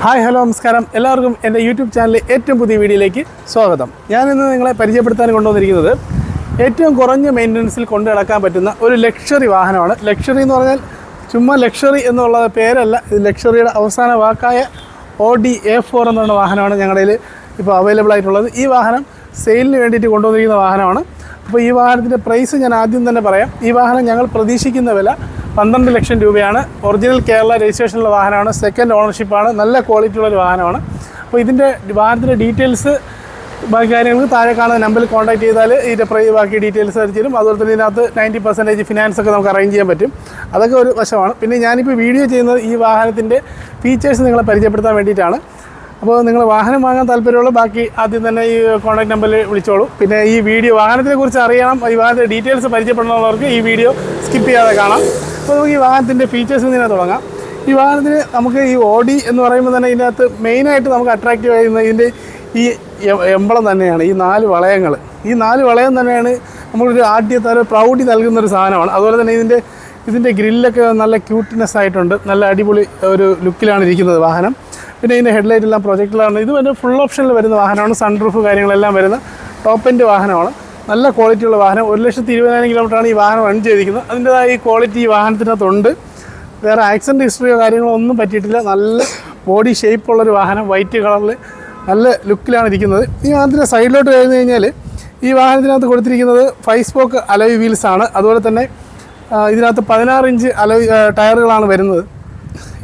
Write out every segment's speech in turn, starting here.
Hi hello നമസ്കാരം. എല്ലാവർക്കും എന്റെ യൂട്യൂബ് ചാനലിലെ ഏറ്റവും പുതിയ വീഡിയോയിലേക്ക് സ്വാഗതം. ഞാനിന്ന് നിങ്ങളെ പരിചയപ്പെടുത്താൻ കൊണ്ടുവന്നിരിക്കുന്നത് ഏറ്റവും കുറഞ്ഞ മെയിന്റനൻസിൽ കൊണ്ടു നടക്കാൻ പറ്റുന്ന ഒരു ലക്ഷറി വാഹനമാണ്. ലക്ഷറി എന്ന് പറഞ്ഞാൽ ചുമ്മാ ലക്ഷറി എന്നുള്ള പേരല്ല. ഇത് ലക്ഷറിയുടെ അവസാന വാക്കായ ഒ ഡി എ ഫോർ എന്ന് പറഞ്ഞ വാഹനമാണ് ഞങ്ങളുടെ ഇപ്പോൾ അവൈലബിൾ ആയിട്ടുള്ളത്. ഈ വാഹനം സെയിലിന് വേണ്ടിയിട്ട് കൊണ്ടുവന്നിരിക്കുന്ന വാഹനമാണ്. അപ്പോൾ ഈ വാഹനത്തിന്റെ പ്രൈസ് ഞാൻ ആദ്യം തന്നെ പറയാം. ഈ വാഹനം ഞങ്ങൾ പ്രതീക്ഷിക്കുന്ന വില പന്ത്രണ്ട് ലക്ഷം രൂപയാണ്. ഒറിജിനൽ കേരള രജിസ്ട്രേഷനുള്ള വാഹനമാണ്. സെക്കൻഡ് ഓണർഷിപ്പാണ് നല്ല ക്വാളിറ്റി ഉള്ളൊരു വാഹനമാണ്. അപ്പോൾ ഇതിന്റെ വാഹനത്തിന്റെ ഡീറ്റെയിൽസ് ബാക്കി കാര്യങ്ങൾക്ക് താഴെ കാണുന്ന നമ്പറിൽ കോൺടാക്ട് ചെയ്താൽ ഇതിന്റെ പ്രൈ ബാക്കി ഡീറ്റെയിൽസ് തരും. അതുപോലെ തന്നെ ഇതിനകത്ത് നയന്റി പെർസെന്റേജ് ഫിനാൻസ് ഒക്കെ നമുക്ക് അറേഞ്ച് ചെയ്യാൻ പറ്റും. അതൊക്കെ ഒരു വശമാണ്. പിന്നെ ഞാനിപ്പോൾ വീഡിയോ ചെയ്യുന്നത് ഈ വാഹനത്തിന്റെ ഫീച്ചേഴ്സ് നിങ്ങളെ പരിചയപ്പെടുത്താൻ വേണ്ടിയിട്ടാണ്. അപ്പോൾ നിങ്ങൾ വാഹനം വാങ്ങാൻ താല്പര്യമുള്ള ബാക്കി ആദ്യം തന്നെ ഈ കോൺടാക്ട് നമ്പറിൽ വിളിച്ചോളൂ. പിന്നെ ഈ വീഡിയോ വാഹനത്തിനെ കുറിച്ച് അറിയണം. ഈ വാഹനത്തിന്റെ ഡീറ്റെയിൽസ് പരിചയപ്പെടണമെന്നുള്ളവർക്ക് ഈ വീഡിയോ സ്കിപ്പ് ചെയ്യാതെ കാണാം. അപ്പോൾ നമുക്ക് ഈ വാഹനത്തിന്റെ ഫീച്ചേഴ്സ് ഇങ്ങനെ തുടങ്ങാം. ഈ വാഹനത്തിന് നമുക്ക് ഈ ഓഡി എന്ന് പറയുമ്പോൾ തന്നെ ഇതിനകത്ത് മെയിനായിട്ട് നമുക്ക് അട്രാക്റ്റീവ് ആയിരുന്ന ഇതിന്റെ ഈ എമ്പളം തന്നെയാണ്. ഈ നാല് വളയങ്ങൾ. ഈ നാല് വളയം തന്നെയാണ് നമ്മളൊരു ആദ്യത്തെ പ്രൗഢി നൽകുന്ന ഒരു സാധനമാണ്. അതുപോലെ തന്നെ ഇതിന്റെ ഇതിന്റെ ഗ്രില്ലൊക്കെ നല്ല ക്യൂട്ട്നെസ് ആയിട്ടുണ്ട്. നല്ല അടിപൊളി ഒരു ലുക്കിലാണ് ഇരിക്കുന്നത് വാഹനം. പിന്നെ ഇതിന്റെ ഹെഡ്ലൈറ്റ് എല്ലാം പ്രൊജക്റ്റിലാണ് ഇത് ഫുൾ ഓപ്ഷനിൽ വരുന്ന വാഹനമാണ്. സൺറൂഫ് കാര്യങ്ങളെല്ലാം വരുന്ന ടോപ്പ് എൻഡ് വാഹനമാണ്. നല്ല ക്വാളിറ്റിയുള്ള വാഹനം. ഒരു ലക്ഷത്തി ഇരുപതിനായിരം കിലോമീറ്ററാണ് ഈ വാഹനം റൺ ചെയ്തിരിക്കുന്നത്. അതിന്റെതായ ഈ ക്വാളിറ്റി ഈ വാഹനത്തിനകത്തുണ്ട്. വേറെ ആക്സിഡന്റ് ഹിസ്റ്ററിയോ കാര്യങ്ങളോ ഒന്നും പറ്റിയിട്ടില്ല. നല്ല ബോഡി ഷേപ്പുള്ളൊരു വാഹനം വൈറ്റ് കളറിൽ നല്ല ലുക്കിലാണ് ഇരിക്കുന്നത്. ഈ വാഹനത്തിന്റെ സൈഡിലോട്ട് കഴിഞ്ഞ് കഴിഞ്ഞാൽ ഈ വാഹനത്തിനകത്ത് കൊടുത്തിരിക്കുന്നത് ഫൈവ് സ്പോക്ക് അലോയ് വീൽസ് ആണ്. അതുപോലെ തന്നെ ഇതിനകത്ത് പതിനാറ് ഇഞ്ച് അലോയ് ടയറുകളാണ് വരുന്നത്.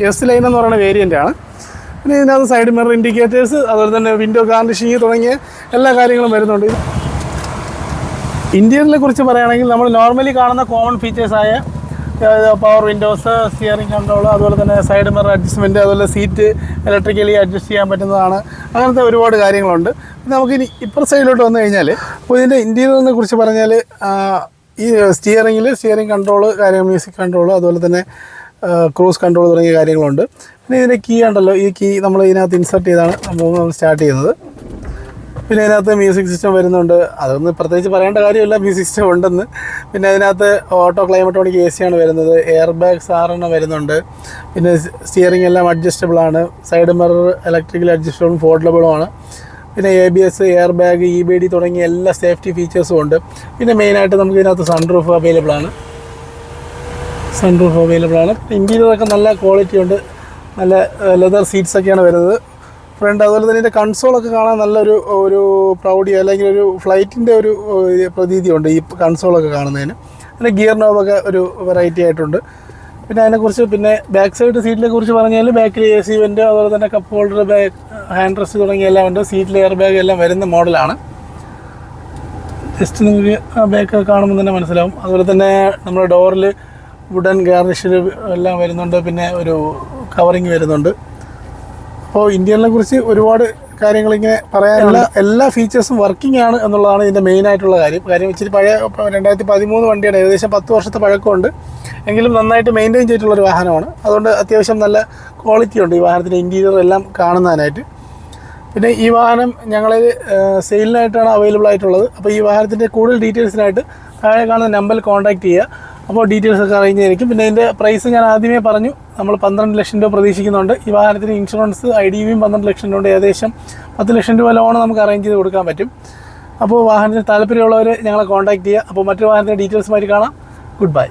എസ് ലൈൻ എന്ന് പറയുന്ന വേരിയന്റ് ആണ്. പിന്നെ ഇതിനകത്ത് സൈഡ് മിറർ ഇൻഡിക്കേറ്റേഴ്സ് അതുപോലെ തന്നെ വിൻഡോ ഗാർണിഷിങ് തുടങ്ങിയ എല്ലാ കാര്യങ്ങളും വരുന്നുണ്ട്. ഇന്റീരിയറിനെ കുറിച്ച് പറയുകയാണെങ്കിൽ നമ്മൾ നോർമലി കാണുന്ന കോമൺ ഫീച്ചേഴ്സായ പവർ വിൻഡോസ് സ്റ്റിയറിംഗ് കൺട്രോൾ അതുപോലെ തന്നെ സൈഡ് മിറർ അഡ്ജസ്റ്റ്മെന്റ് അതുപോലെ സീറ്റ് ഇലക്ട്രിക്കലി അഡ്ജസ്റ്റ് ചെയ്യാൻ പറ്റുന്നതാണ്. അങ്ങനത്തെ ഒരുപാട് കാര്യങ്ങളുണ്ട്. നമുക്കിനി ഇപ്പുറ സൈഡിലോട്ട് വന്നു കഴിഞ്ഞാൽ അപ്പോൾ ഇതിന്റെ ഇന്റീരിയറിനെ കുറിച്ച് പറഞ്ഞാൽ ഈ സ്റ്റിയറിങ്ങിൽ സ്റ്റിയറിംഗ് കൺട്രോൾ കാര്യങ്ങൾ മ്യൂസിക് കൺട്രോൾ അതുപോലെ തന്നെ ക്രൂസ് കൺട്രോൾ തുടങ്ങിയ കാര്യങ്ങളുണ്ട്. പിന്നെ ഇതിന്റെ കീ ഉണ്ടല്ലോ. ഈ കീ നമ്മൾ ഇതിനകത്ത് ഇൻസർട്ട് ചെയ്താണ്. നമ്മൾ സ്റ്റാർട്ട് ചെയ്യുന്നത്. പിന്നെ അതിനകത്ത് മ്യൂസിക് സിസ്റ്റം വരുന്നുണ്ട്. അതൊന്നും പ്രത്യേകിച്ച് പറയേണ്ട കാര്യമില്ല മ്യൂസിക് സിസ്റ്റം ഉണ്ടെന്ന്. പിന്നെ അതിനകത്ത് ഓട്ടോ ക്ലൈമറ്റോണിക് എ സിയാണ് വരുന്നത്. എയർ ബാഗ് സാറിന് വരുന്നുണ്ട്. പിന്നെ സ്റ്റിയറിംഗ് എല്ലാം അഡ്ജസ്റ്റബിൾ ആണ്. സൈഡ് മിറർ ഇലക്ട്രിക്കൽ അഡ്ജസ്റ്റബിളും ആണ്. പിന്നെ A B S air bag E B D തുടങ്ങിയ എല്ലാ സേഫ്റ്റി ഫീച്ചേഴ്സും ഉണ്ട്. പിന്നെ മെയിനായിട്ട് നമുക്ക് ഇതിനകത്ത് സൺറൂഫ് അവൈലബിൾ ആണ്. സൺറൂഫ് അവൈലബിൾ ആണ്. ഇന്റീരിയറൊക്കെ നല്ല ക്വാളിറ്റി ഉണ്ട്. നല്ല ലെതർ സീറ്റ്സ് ഒക്കെയാണ് വരുന്നത്. ഫ്രണ്ട് അതുപോലെ തന്നെ ഇതിന്റെ കൺസോളൊക്കെ കാണാൻ നല്ലൊരു ഒരു പ്രൗഡി അല്ലെങ്കിൽ ഒരു ഫ്ലൈറ്റിന്റെ ഒരു പ്രതീതിയുണ്ട് ഈ കൺസോളൊക്കെ കാണുന്നതിന്. പിന്നെ ഗിയർ നോബൊക്കെ ഒരു വെറൈറ്റി ആയിട്ടുണ്ട്. പിന്നെ അതിനെക്കുറിച്ച് പിന്നെ ബാക്ക് സൈഡ് സീറ്റിനെ കുറിച്ച് പറഞ്ഞാൽ ബാക്കിൽ എ സി വെന്റ് അതുപോലെ തന്നെ cup holder bag hand rest തുടങ്ങിയ എല്ലാം ഉണ്ട് സീറ്റിൽ എയർ ബാഗ് എല്ലാം വരുന്ന മോഡലാണ് ജസ്റ്റ് നിങ്ങൾക്ക് ആ ബാക്ക് കാണുമ്പോൾ തന്നെ മനസ്സിലാവും. അതുപോലെ തന്നെ നമ്മുടെ ഡോറിൽ വുഡൻ ഗാർണിഷ് എല്ലാം വരുന്നുണ്ട്. പിന്നെ ഒരു കവറിങ് വരുന്നുണ്ട്. അപ്പോൾ ഇന്ത്യനെ കുറിച്ച് ഒരുപാട് കാര്യങ്ങൾ ഇങ്ങനെ പറയാനുള്ള എല്ലാ ഫീച്ചേഴ്സും വർക്കിംഗ് ആണ് എന്നുള്ളതാണ് ഇതിന്റെ മെയിൻ ആയിട്ടുള്ള കാര്യം. കാര്യം ഇച്ചിരി പഴയ രണ്ടായിരത്തി പതിമൂന്ന് വണ്ടിയാണ് ഏകദേശം പത്ത് വർഷത്തെ പഴക്കമുണ്ട്. എങ്കിലും നന്നായിട്ട് മെയിന്റെയിൻ ചെയ്തിട്ടുള്ള ഒരു വാഹനമാണ്. അതുകൊണ്ട് അത്യാവശ്യം നല്ല ക്വാളിറ്റി ഉണ്ട് ഈ വാഹനത്തിന്റെ ഇന്റീരിയർ എല്ലാം കാണുന്നതിനായിട്ട്. പിന്നെ ഈ വാഹനം ഞങ്ങൾ സെയിലിനായിട്ടാണ് അവൈലബിൾ ആയിട്ടുള്ളത്. അപ്പോൾ ഈ വാഹനത്തിന്റെ കൂടുതൽ ഡീറ്റെയിൽസിനായിട്ട് താഴെ കാണുന്ന നമ്പറിൽ കോൺടാക്ട് ചെയ്യുക. അപ്പോൾ ഡീറ്റെയിൽസ് ഒക്കെ അറേഞ്ച് ചെയ്തിരിക്കും പിന്നെ ഇതിന്റെ പ്രൈസ് ഞാൻ ആദ്യമേ പറഞ്ഞു. നമ്മൾ പന്ത്രണ്ട് ലക്ഷം രൂപ പ്രതീക്ഷിക്കുന്നുണ്ട്. ഈ വാഹനത്തിന് ഇൻഷുറൻസ് ഐ ഡി വിയും പന്ത്രണ്ട് ലക്ഷം രൂപ ഏകദേശം. പത്ത് ലക്ഷം രൂപ ലോൺ നമുക്ക് അറേഞ്ച് ചെയ്ത് കൊടുക്കാൻ പറ്റും. അപ്പോൾ വാഹനത്തിന് താല്പര്യമുള്ളവർ ഞങ്ങളെ കോൺടാക്ട് ചെയ്യുക. അപ്പോൾ മറ്റൊരു വാഹനത്തിന്റെ ഡീറ്റെയിൽസുമായിട്ട് കാണാം. Good bye